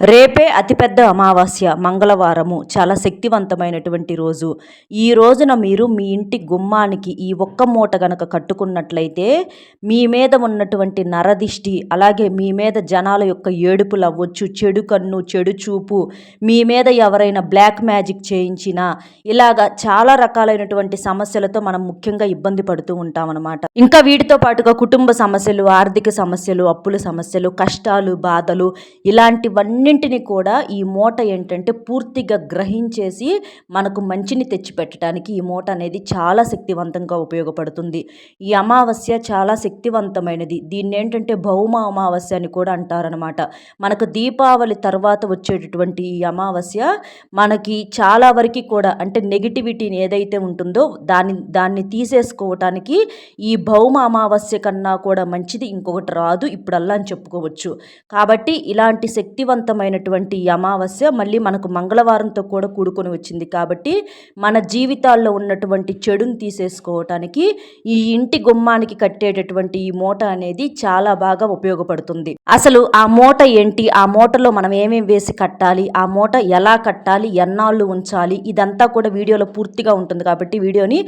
రేపే అతిపెద్ద అమావాస్య మంగళవారము. చాలా శక్తివంతమైనటువంటి రోజు. ఈ రోజున మీరు మీ ఇంటి గుమ్మానికి ఈ ఒక్క మూట గనక కట్టుకున్నట్లయితే మీ మీద ఉన్నటువంటి నరదిష్టి అలాగే మీ మీద జనాల యొక్క ఏడుపులు అవ్వచ్చు చెడు కన్ను చెడు చూపు మీ మీద ఎవరైనా బ్లాక్ మ్యాజిక్ చేయించినా ఇలాగా చాలా రకాలైనటువంటి సమస్యలతో మనం ముఖ్యంగా ఇబ్బంది పడుతూ ఉంటాం అనమాట ఇంకా వీటితో పాటుగా కుటుంబ సమస్యలు ఆర్థిక సమస్యలు అప్పుల సమస్యలు కష్టాలు బాధలు ఇలాంటివన్నీ అన్నింటినీ కూడా ఈ మూట ఏంటంటే పూర్తిగా గ్రహించేసి మనకు మంచిని తెచ్చిపెట్టడానికి ఈ మూట అనేది చాలా శక్తివంతంగా ఉపయోగపడుతుంది. ఈ అమావాస్య చాలా శక్తివంతమైనది. దీన్ని ఏంటంటే భౌమ అమావాస్య అని కూడా అంటారనమాట మనకు దీపావళి తర్వాత వచ్చేటటువంటి ఈ అమావాస్య మనకి చాలా వరకు కూడా అంటే నెగిటివిటీని ఏదైతే ఉంటుందో దాన్ని దాన్ని తీసేసుకోవటానికి ఈ భౌమ అమావాస్య కన్నా కూడా మంచిది. ఇంకొకటి రాదు. ఇప్పుడల్లా అని చెప్పుకోవచ్చు. కాబట్టి ఇలాంటి శక్తివంతం ప్రత్యేకమైనటువంటి ఈ అమావాస్య మళ్ళీ మనకు మంగళవారంతో కూడా కూడుకొని వచ్చింది కాబట్టి మన జీవితాల్లో ఉన్నటువంటి చెడుని తీసేసుకోవటానికి ఈ ఇంటి గుమ్మానికి కట్టేటటువంటి ఈ మూట అనేది చాలా బాగా ఉపయోగపడుతుంది. అసలు ఆ మూట ఏంటి? ఆ మూటలో మనం ఏమేమి వేసి కట్టాలి? ఆ మూట ఎలా కట్టాలి? ఎన్నాళ్ళు ఉంచాలి? ఇదంతా కూడా వీడియోలో పూర్తిగా ఉంటుంది కాబట్టి వీడియోని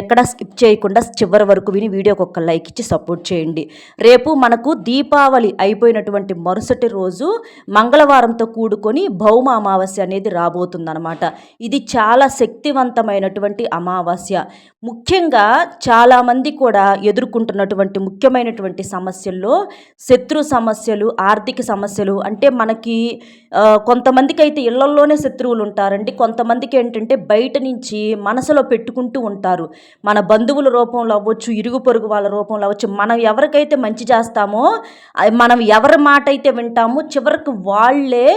ఎక్కడ స్కిప్ చేయకుండా చివరి వరకు విని వీడియోకి ఒక లైక్ ఇచ్చి సపోర్ట్ చేయండి. రేపు మనకు దీపావళి అయిపోయినటువంటి మరుసటి రోజు మంగళవారం శుక్రవారంతో కూడుకొని భౌమ అమావాస్య అనేది రాబోతుందన్నమాట. ఇది చాలా శక్తివంతమైనటువంటి అమావాస్య. ముఖ్యంగా చాలామంది కూడా ఎదుర్కొంటున్నటువంటి ముఖ్యమైనటువంటి సమస్యల్లో శత్రు సమస్యలు ఆర్థిక సమస్యలు అంటే మనకి కొంతమందికి అయితే ఇళ్ళల్లోనే శత్రువులు ఉంటారండి. కొంతమందికి ఏంటంటే బయట నుంచి మనసులో పెట్టుకుంటూ ఉంటారు. మన బంధువుల రూపంలో అవ్వచ్చు ఇరుగు పొరుగు వాళ్ళ రూపంలో అవ్వచ్చు మనం ఎవరికైతే మంచి చేస్తామో మనం ఎవరి మాట అయితే వింటామో చివరికి వాళ్ళే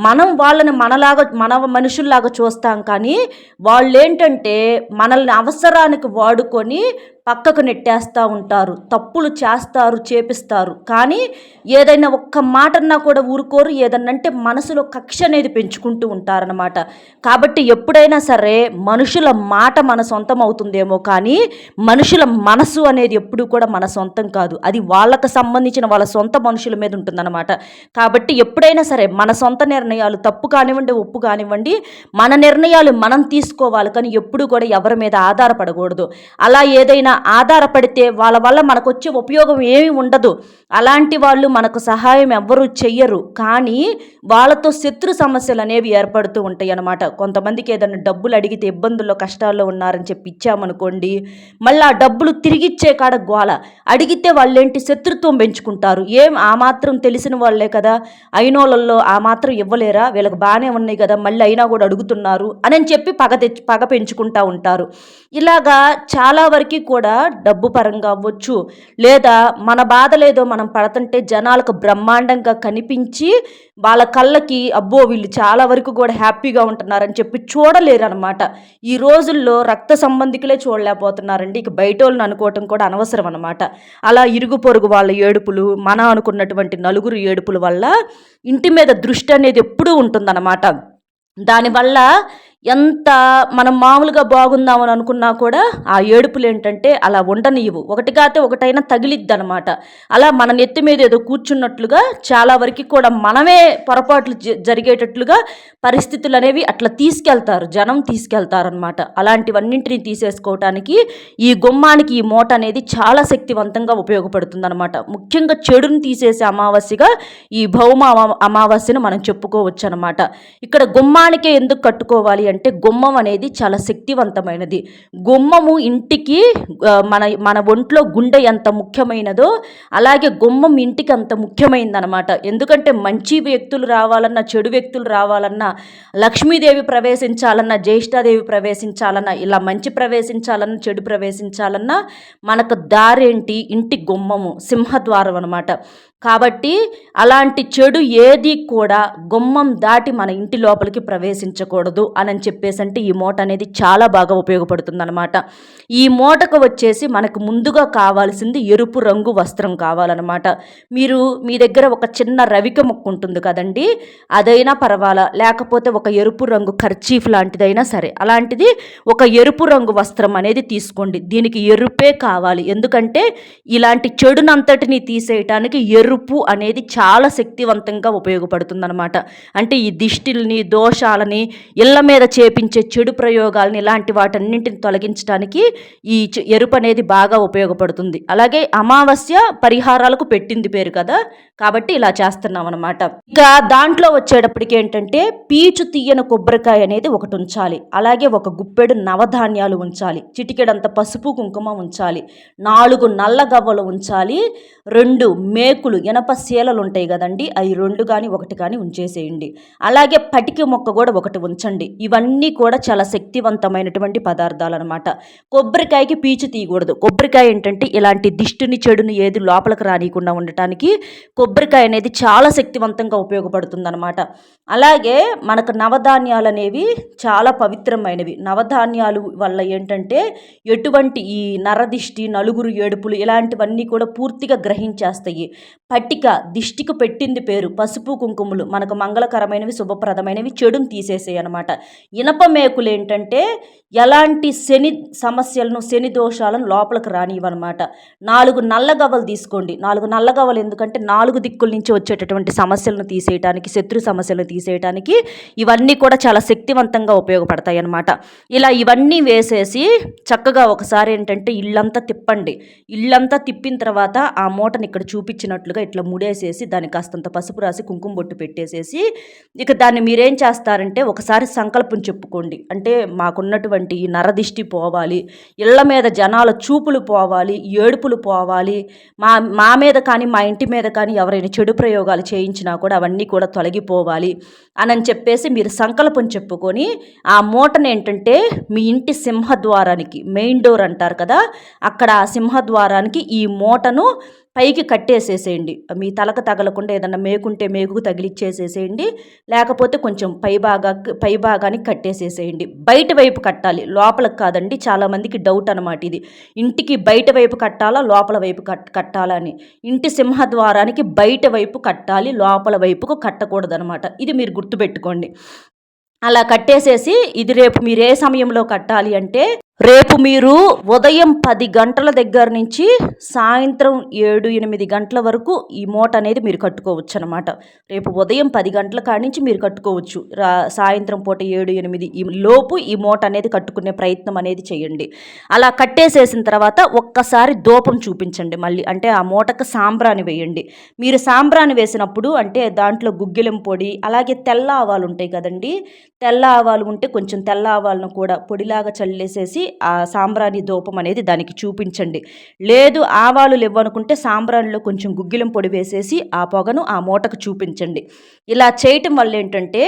మనం వాళ్ళని మనలాగా మన మనుషుల్లాగా చూస్తాం కానీ వాళ్ళేంటంటే మనల్ని అవసరానికి వాడుకొని పక్కకు నెట్టేస్తూ ఉంటారు. తప్పులు చేస్తారు చేపిస్తారు. కానీ ఏదైనా ఒక్క మాటన్నా కూడా ఊరుకోరు. ఏదన్నంటే మనసులో కక్ష అనేది పెంచుకుంటూ ఉంటారనమాట కాబట్టి ఎప్పుడైనా సరే మనుషుల మాట మన సొంతం అవుతుందేమో కానీ మనుషుల మనసు అనేది ఎప్పుడూ కూడా మన సొంతం కాదు. అది వాళ్ళకు సంబంధించిన వాళ్ళ సొంత మనుషుల మీద ఉంటుందన్నమాట. కాబట్టి ఎప్పుడైనా సరే మన సొంత నిర్ణయాలు తప్పు కానివ్వండి ఒప్పు కానివ్వండి మన నిర్ణయాలు మనం తీసుకోవాలి. కానీ ఎప్పుడు కూడా ఎవరి మీద ఆధారపడకూడదు. అలా ఏదైనా ఆధారపడితే వాళ్ళ వల్ల మనకు వచ్చే ఉపయోగం ఏమి ఉండదు. అలాంటి వాళ్ళు మనకు సహాయం ఎవ్వరూ చెయ్యరు. కానీ వాళ్ళతో శత్రు సమస్యలు అనేవి ఏర్పడుతూ ఉంటాయి అన్నమాట కొంతమందికి ఏదైనా డబ్బులు అడిగితే ఇబ్బందుల్లో కష్టాల్లో ఉన్నారని చెప్పి ఇచ్చామనుకోండి మళ్ళీ ఆ డబ్బులు తిరిగిచ్చే కాడ గోల. అడిగితే వాళ్ళేంటి శత్రుత్వం పెంచుకుంటారు? ఏం ఆ మాత్రం తెలిసిన వాళ్ళే కదా? అయినోళ్ళల్లో ఆ మాత్రం ఇవ్వలేరా? వీళ్ళకి బాగానే ఉన్నాయి కదా? మళ్ళీ అయినా కూడా అడుగుతున్నారు అని చెప్పి పగ తెచ్చి పగ పెంచుకుంటూ ఉంటారు. ఇలాగా చాలా వరకు కూడా కూడా డబ్బు పరంగా అవ్వచ్చు. లేదా మన బాధలేదో మనం పడుతుంటే జనాలకు బ్రహ్మాండంగా కనిపించి వాళ్ళ కళ్ళకి అబ్బో వీళ్ళు చాలా వరకు కూడా హ్యాపీగా ఉంటున్నారని చెప్పి చూడలేరు అనమాట ఈ రోజుల్లో రక్త సంబంధికులే చూడలేకపోతున్నారండి. ఇక బయట వాళ్ళని అనుకోవటం కూడా అనవసరం అనమాట అలా ఇరుగు పొరుగు వాళ్ళ ఏడుపులు మన అనుకున్నటువంటి నలుగురు ఏడుపుల వల్ల ఇంటి మీద దృష్టి అనేది ఎప్పుడూ ఉంటుందన్నమాట. దానివల్ల ఎంత మనం మామూలుగా బాగుందామని అనుకున్నా కూడా ఆ ఏడుపులు ఏంటంటే అలా ఉండనియవు. ఒకటి కాతే ఒకటైనా తగిలిద్ది అనమాట అలా మన నెత్తి మీద ఏదో కూర్చున్నట్లుగా చాలా వరకు కూడా మనమే పొరపాట్లు జరిగేటట్లుగా పరిస్థితులు అనేవి అట్లా తీసుకెళ్తారు. జనం తీసుకెళ్తారనమాట అలాంటివన్నింటినీ తీసేసుకోవటానికి ఈ గుమ్మానికి ఈ మూట అనేది చాలా శక్తివంతంగా ఉపయోగపడుతుంది అనమాట ముఖ్యంగా చెడుని తీసేసే అమావాస్యగా ఈ భౌమ అమావాస్యను మనం చెప్పుకోవచ్చు అనమాట ఇక్కడ గుమ్మానికే ఎందుకు కట్టుకోవాలి అంటే గుమ్మం అనేది చాలా శక్తివంతమైనది. గుమ్మము ఇంటికి మన మన ఒంట్లో గుండె ఎంత ముఖ్యమైనదో అలాగే గుమ్మం ఇంటికి అంత ముఖ్యమైనదనమాట ఎందుకంటే మంచి వ్యక్తులు రావాలన్నా చెడు వ్యక్తులు రావాలన్నా లక్ష్మీదేవి ప్రవేశించాలన్నా జ్యేష్ఠాదేవి ప్రవేశించాలన్నా ఇలా మంచి ప్రవేశించాలన్నా చెడు ప్రవేశించాలన్నా మనకు దారేంటి? ఇంటి గుమ్మము సింహద్వారం అనమాట. కాబట్టి అలాంటి చెడు ఏది కూడా గుమ్మం దాటి మన ఇంటి లోపలికి ప్రవేశించకూడదు అని చెప్పేసి అంటే ఈ మూట అనేది చాలా బాగా ఉపయోగపడుతుందన్నమాట. ఈ మూటకు వచ్చేసి మనకు ముందుగా కావాల్సింది ఎరుపు రంగు వస్త్రం కావాలన్నమాట. మీరు మీ దగ్గర ఒక చిన్న రవిక మొక్క ఉంటుంది కదండి అదైనా పర్వాలా? లేకపోతే ఒక ఎరుపు రంగు ఖర్చీఫ్ లాంటిదైనా సరే. అలాంటిది ఒక ఎరుపు రంగు వస్త్రం అనేది తీసుకోండి. దీనికి ఎరుపే కావాలి. ఎందుకంటే ఇలాంటి చెడునంతటిని తీసేయటానికి ఎరుపు ఎరుపు అనేది చాలా శక్తివంతంగా ఉపయోగపడుతుందన్నమాట. అంటే ఈ దిష్టిల్ని దోషాలని ఇళ్ళ మీద చేపించే చెడు ప్రయోగాలని ఇలాంటి వాటన్నింటిని తొలగించడానికి ఈ ఎరుపు అనేది బాగా ఉపయోగపడుతుంది. అలాగే అమావాస్య పరిహారాలకు పెట్టింది పేరు కదా కాబట్టి ఇలా చేస్తున్నాం అనమాట ఇక దాంట్లో వచ్చేటప్పటికి ఏంటంటే పీచు తీయని కొబ్బరికాయ అనేది ఒకటి ఉంచాలి. అలాగే ఒక గుప్పెడు నవధాన్యాలు ఉంచాలి. చిటికెడంత పసుపు కుంకుమ ఉంచాలి. నాలుగు నల్ల గవ్వలు ఉంచాలి. రెండు మేకులు ఇనప శీలలు ఉంటాయి కదండి అవి రెండు కానీ ఒకటి కానీ ఉంచేసేయండి. అలాగే పటికి మొక్క కూడా ఒకటి ఉంచండి. ఇవన్నీ కూడా చాలా శక్తివంతమైనటువంటి పదార్థాలు అనమాట కొబ్బరికాయకి పీచు తీయకూడదు. కొబ్బరికాయ ఏంటంటే ఇలాంటి దిష్టిని చెడుని ఏది లోపలికి రానియకుండా ఉండటానికి కొబ్బరికాయ అనేది చాలా శక్తివంతంగా ఉపయోగపడుతుంది అనమాట అలాగే మనకు నవధాన్యాలు అనేవి చాలా పవిత్రమైనవి. నవధాన్యాలు వల్ల ఏంటంటే ఎటువంటి ఈ నరదిష్టి నలుగురు ఏడుపులు ఇలాంటివన్నీ కూడా పూర్తిగా గ్రహించేస్తాయి. పట్టిక దిష్టికి పెట్టింది పేరు పసుపు కుంకుమలు. మనకు మంగళకరమైనవి శుభప్రదమైనవి చెడును తీసేసాయి అనమాట ఇనప మేకులు ఏంటంటే ఎలాంటి శని సమస్యలను శని దోషాలను లోపలికి రానివన్నమాట నాలుగు నల్లగవ్వలు తీసుకోండి. నాలుగు నల్లగవ్వలు ఎందుకంటే నాలుగు దిక్కుల నుంచి వచ్చేటటువంటి సమస్యలను తీసేయటానికి శత్రు సమస్యలను తీసేయటానికి ఇవన్నీ కూడా చాలా శక్తివంతంగా ఉపయోగపడతాయి అన్నమాట. ఇలా ఇవన్నీ వేసేసి చక్కగా ఒకసారి ఏంటంటే ఇల్లంతా తిప్పండి. ఇల్లంతా తిప్పిన తర్వాత ఆ మూటని ఇక్కడ చూపించినట్లుగా ఇట్లా ముడేసేసి దానికి కాస్తంత పసుపు రాసి కుంకుమ బొట్టు పెట్టేసేసి ఇక దాన్ని మీరేం చేస్తారంటే ఒకసారి సంకల్పం చెప్పుకోండి. అంటే మాకున్నటువంటి ఈ నరదిష్టి పోవాలి ఇళ్ళ మీద జనాల చూపులు పోవాలి ఏడుపులు పోవాలి మా మా మీద కానీ మా ఇంటి మీద కానీ ఎవరైనా చెడు ప్రయోగాలు చేయించినా కూడా అవన్నీ కూడా తొలగిపోవాలి అని చెప్పేసి మీరు సంకల్పం చెప్పుకొని ఆ మూటను ఏంటంటే మీ ఇంటి సింహద్వారానికి మెయిన్ డోర్ అంటారు కదా అక్కడ ఆ సింహద్వారానికి ఈ మూటను పైకి కట్టేసేసేయండి. మీ తలకు తగలకుండా ఏదన్నా మేకుంటే మేకుకు తగిలిచ్చేసేసేయండి. లేకపోతే కొంచెం పై భాగా పై భాగానికి కట్టేసేసేయండి. బయట వైపు కట్టాలి. లోపలకు కాదండి. చాలామందికి డౌట్ అనమాట ఇది. ఇంటికి బయట వైపు కట్టాలా? లోపల వైపు కట్ కట్టాలా అని. ఇంటి సింహద్వారానికి బయట వైపు కట్టాలి. లోపల వైపుకు కట్టకూడదనమాట ఇది మీరు గుర్తుపెట్టుకోండి. అలా కట్టేసేసి ఇది రేపు మీరు ఏ సమయంలో కట్టాలి అంటే రేపు మీరు ఉదయం పది గంటల దగ్గర నుంచి సాయంత్రం ఏడు ఎనిమిది గంటల వరకు ఈ మూట అనేది మీరు కట్టుకోవచ్చు అనమాట రేపు ఉదయం పది గంటల కాడి నుంచి మీరు కట్టుకోవచ్చు. రా సాయంత్రం పూట ఏడు ఎనిమిది ఈ లోపు ఈ మూట అనేది కట్టుకునే ప్రయత్నం అనేది చేయండి. అలా కట్టేసేసిన తర్వాత ఒక్కసారి దూపం చూపించండి మళ్ళీ. అంటే ఆ మూటకు సాంబ్రాని వేయండి. మీరు సాంబ్రాని వేసినప్పుడు అంటే దాంట్లో గుగ్గిలం పొడి అలాగే తెల్ల ఆవాలు ఉంటాయి కదండి. తెల్ల ఆవాలు ఉంటే కొంచెం తెల్ల ఆవాలను కూడా పొడిలాగా చల్లేసేసి ఆ సాంబ్రాణి ధూపం అనేది దానికి చూపించండి. లేదు ఆవాలు లేవనుకుంటే సాంబ్రాణిలో కొంచెం గుగ్గిలం పొడి వేసేసి ఆ పొగను ఆ మూటకు చూపించండి. ఇలా చేయటం వల్ల ఏంటంటే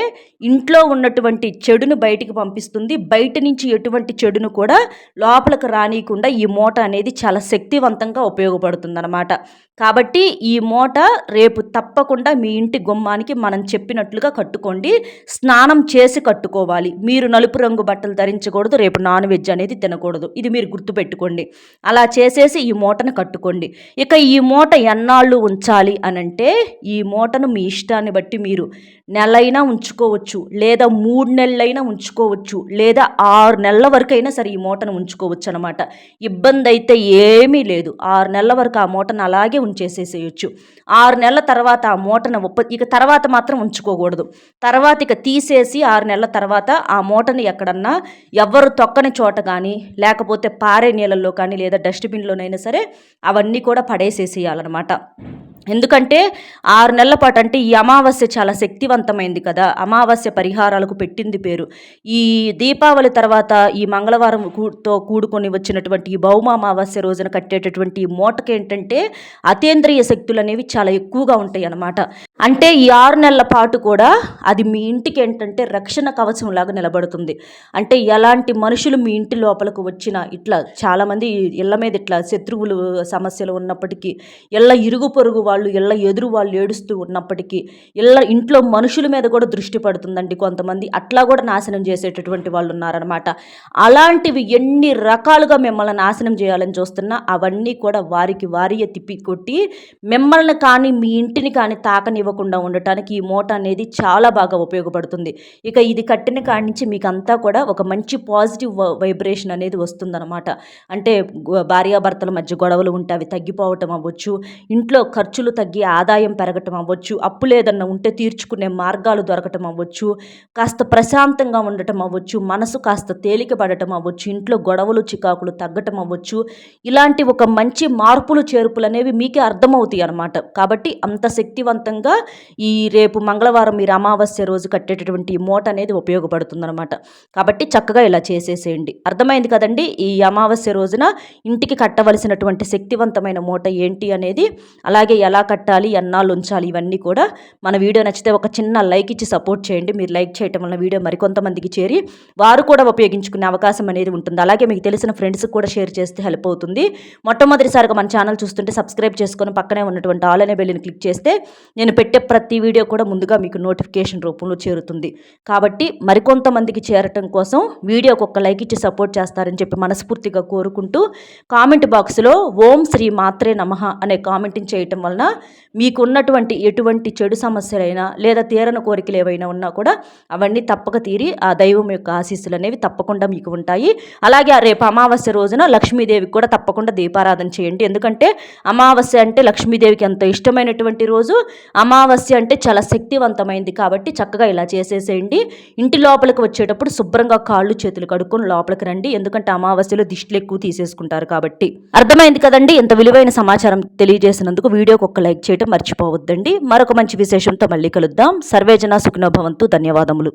ఇంట్లో ఉన్నటువంటి చెడును బయటికి పంపిస్తుంది. బయట నుంచి ఎటువంటి చెడును కూడా లోపలికి రానియకుండా ఈ మూట అనేది చాలా శక్తివంతంగా ఉపయోగపడుతుంది అనమాట కాబట్టి ఈ మూట రేపు తప్పకుండా మీ ఇంటి గుమ్మానికి మనం చెప్పినట్లుగా కట్టుకోండి. స్నానం చేసి కట్టుకోవాలి. మీరు నలుపు రంగు బట్టలు ధరించకూడదు రేపు నాన్ వెజ్ అనేది తినకూడదు. ఇది మీరు గుర్తుపెట్టుకోండి. అలా చేసేసి ఈ మూటను కట్టుకోండి. ఇక ఈ మూట ఎన్నాళ్ళు ఉంచాలి అనంటే ఈ మూటను మీ ఇష్టాన్ని బట్టి మీరు నెలైనా ఉంచుకోవచ్చు లేదా మూడు నెలలైనా ఉంచుకోవచ్చు లేదా ఆరు నెలల వరకైనా సరే ఈ మూటను ఉంచుకోవచ్చు అనమాట ఇబ్బంది అయితే ఏమీ లేదు. ఆరు నెలల వరకు ఆ మూటను అలాగే ఉంచేసేసేయచ్చు. ఆరు నెలల తర్వాత ఆ మూటను ఇక తర్వాత మాత్రం ఉంచుకోకూడదు. తర్వాత ఇక తీసేసి ఆరు నెలల తర్వాత ఆ మూటని ఎక్కడన్నా ఎవ్వరు తొక్కని చోట కానీ లేకపోతే పారే నీళ్ళల్లో కానీ లేదా డస్ట్బిన్లోనైనా సరే అవన్నీ కూడా పడేసేసేయాలన్నమాట. ఎందుకంటే ఆరు నెలల పాటు అంటే ఈ అమావాస్య చాలా శక్తివంతమైంది కదా. అమావాస్య పరిహారాలకు పెట్టింది పేరు. ఈ దీపావళి తర్వాత ఈ మంగళవారం తో కూడుకొని వచ్చినటువంటి ఈ భౌమ అమావాస్య రోజున కట్టేటటువంటి ఈ మూటకి ఏంటంటే అతేంద్రియ శక్తులు అనేవి చాలా ఎక్కువగా ఉంటాయి అన్నమాట అంటే ఈ ఆరు నెలల పాటు కూడా అది మీ ఇంటికి ఏంటంటే రక్షణ కవచం లాగా నిలబడుతుంది. అంటే ఎలాంటి మనుషులు మీ ఇంటి లోపలకు వచ్చినా ఇట్లా చాలామంది ఇళ్ళ మీద ఇట్లా శత్రువులు సమస్యలు ఉన్నప్పటికీ ఇళ్ళ ఇరుగు పొరుగు వాళ్ళు ఇళ్ళ ఎదురు వాళ్ళు ఏడుస్తూ ఉన్నప్పటికీ ఇళ్ళ ఇంట్లో మనుషుల మీద కూడా దృష్టి పడుతుందండి కొంతమంది. అట్లా కూడా నాశనం చేసేటటువంటి వాళ్ళు ఉన్నారనమాట అలాంటివి ఎన్ని రకాలుగా మిమ్మల్ని నాశనం చేయాలని చూస్తున్నా అవన్నీ కూడా వారికి వారియే తిప్పి కొట్టి మిమ్మల్ని కానీ మీ ఇంటిని కానీ తాకనివ్వకుండా ఉండటానికి ఈ మూట అనేది చాలా బాగా ఉపయోగపడుతుంది. ఇక ఈ ఇది కట్టిన కాడి నుంచి మీకు అంతా కూడా ఒక మంచి పాజిటివ్ వైబ్రేషన్ అనేది వస్తుందన్నమాట. అంటే భార్యాభర్తల మధ్య గొడవలు ఉంటే అవి తగ్గిపోవటం అవ్వచ్చు ఇంట్లో ఖర్చులు తగ్గి ఆదాయం పెరగటం అవ్వచ్చు అప్పు లేదన్నా ఉంటే తీర్చుకునే మార్గాలు దొరకటం అవ్వచ్చు కాస్త ప్రశాంతంగా ఉండటం అవ్వచ్చు మనసు కాస్త తేలిక పడటం అవ్వచ్చు ఇంట్లో గొడవలు చికాకులు తగ్గటం అవ్వచ్చు ఇలాంటి ఒక మంచి మార్పులు చేర్పులు అనేవి మీకే అర్థమవుతాయి అన్నమాట. కాబట్టి అంత శక్తివంతంగా ఈ రేపు మంగళవారం మీరు అమావాస్య రోజు కట్టేటటువంటి మూట అనేది ఉపయోగపడుతుందన్నమాట. కాబట్టి చక్కగా ఇలా చేసేసేయండి. అర్థమైంది కదండి? ఈ అమావాస్య రోజున ఇంటికి కట్టవలసినటువంటి శక్తివంతమైన మూట ఏంటి అనేది? అలాగే ఎలా కట్టాలి? ఎన్నాళ్ళు ఉంచాలి? ఇవన్నీ కూడా మన వీడియో నచ్చితే ఒక చిన్న లైక్ ఇచ్చి సపోర్ట్ చేయండి. మీరు లైక్ చేయటం వల్ల వీడియో మరికొంతమందికి చేరి వారు కూడా ఉపయోగించుకునే అవకాశం అనేది ఉంటుంది. అలాగే మీకు తెలిసిన ఫ్రెండ్స్కి కూడా షేర్ చేస్తే హెల్ప్ అవుతుంది. మొట్టమొదటిసారిగా మన ఛానల్ చూస్తుంటే సబ్స్క్రైబ్ చేసుకొని పక్కనే ఉన్నటువంటి ఆల్ అనే బెల్లిని క్లిక్ చేస్తే నేను పెట్టే ప్రతి వీడియో కూడా ముందుగా మీకు నోటిఫికేషన్ రూపంలో చేరుతుంది. కాబట్టి కాబట్టి మరికొంతమందికి చేరటం కోసం వీడియోకి ఒక లైక్ ఇచ్చి సపోర్ట్ చేస్తారని చెప్పి మనస్ఫూర్తిగా కోరుకుంటూ కామెంట్ బాక్స్లో ఓం శ్రీ మాత్రే నమః అనే కామెంటింగ్ చేయటం వలన మీకు ఉన్నటువంటి ఎటువంటి చెడు సమస్యలైనా లేదా తీరని కోరికలు ఏవైనా ఉన్నా కూడా అవన్నీ తప్పక తీరి ఆ దైవం యొక్క ఆశీస్సులు అనేవి తప్పకుండా మీకు ఉంటాయి. అలాగే ఆ రేపు అమావాస్య రోజున లక్ష్మీదేవికి కూడా తప్పకుండా దీపారాధన చేయండి. ఎందుకంటే అమావాస్య అంటే లక్ష్మీదేవికి ఎంతో ఇష్టమైనటువంటి రోజు. అమావాస్య అంటే చాలా శక్తివంతమైంది కాబట్టి చక్కగా ఇలా చేసేసేయండి. ఇంటి లోపలికి వచ్చేటప్పుడు శుభ్రంగా కాళ్ళు చేతులు కడుక్కొని లోపలికి రండి. ఎందుకంటే అమావాస్యలో దిష్టిలు ఎక్కువ తీసేసుకుంటారు కాబట్టి. అర్థమైంది కదండి? ఇంత విలువైన సమాచారం తెలియజేసినందుకు వీడియోకి ఒక్క లైక్ చేయడం మర్చిపోవద్దండి. మరొక మంచి విశేషంతో మళ్ళీ కలుద్దాం. సర్వేజన సుఖినోభవంతు ధన్యవాదములు.